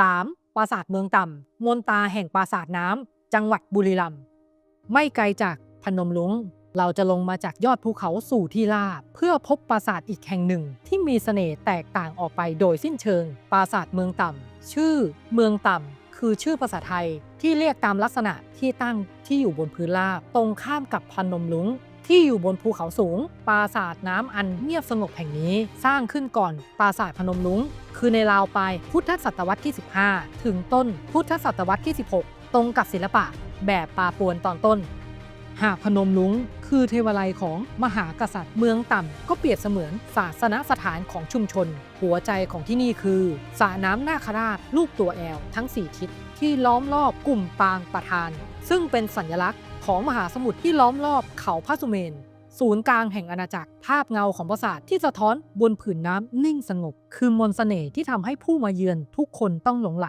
3. ปราสาทเมืองต่ำมนตาแห่งปราสาทน้ำจังหวัดบุรีรัมย์ไม่ไกลจากพนมลุงเราจะลงมาจากยอดภูเขาสู่ที่ราบเพื่อพบปราสาทอีกแห่งหนึ่ง ที่มีเสน่ห์แตกต่างออกไปโดยสิ้นเชิง ปราสาทเมืองต่ำชื่อเมืองต่ำคือชื่อภาษาไทยที่เรียกตามลักษณะที่ตั้งที่อยู่บนพื้นราบ ตรงข้ามกับพนมลุง ที่อยู่บนภูเขาสูง ปราสาทน้ำอันเงียบสงบแห่งนี้สร้างขึ้นก่อนปราสาทพนมลุงคือในราวปลายพุทธศตวรรษที่ 15 ถึงต้นพุทธศตวรรษที่ 16 ตรงกับศิลปะ แบบปาปวนตอนต้น หากพนมลุงคือเทวาลัยของมหากษัตริย์เมืองต่ำก็เปรียบเสมือนศาสนสถานของชุมชน หัวใจของที่นี่คือสระน้ำนาคราชรูปตัวแอลทั้ง 4 ทิศที่ล้อมรอบกลุ่มปางประธาน ซึ่งเป็นสัญลักษณ์ของมหาสมุทรที่ล้อมรอบเขาพระสุเมน ศูนย์กลางแห่งอาณาจักร ภาพเงาของปราสาทที่สะท้อนบนผืนน้ำนิ่งสงบ คือมนต์เสน่ห์ที่ทำให้ผู้มาเยือนทุกคนต้องหลงไหล